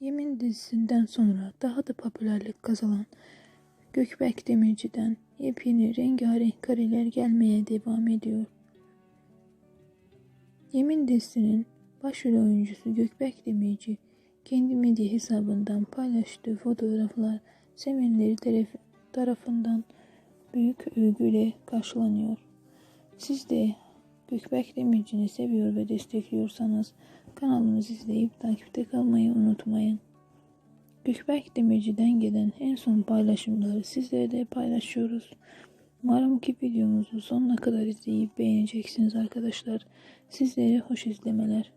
Yemin dizisinden sonra daha da popülerlik kazanan Gökberk Demirci'den yepyeni rengarenk kareler gelmeye devam ediyor. Yemin dizisinin başrol oyuncusu Gökberk Demirci kendi medya hesabından paylaştığı fotoğraflar sevenleri taraf- tarafından büyük övgüyle karşılanıyor. Siz de Gökberk Demirci'ni seviyor ve destekliyorsanız kanalımızı izleyip takipte kalmayı unutmayın. Gökberk Demirci'den gelen en son paylaşımları sizlere de paylaşıyoruz. Umarım ki videomuzu sonuna kadar izleyip beğeneceksiniz arkadaşlar. Sizlere hoş izlemeler.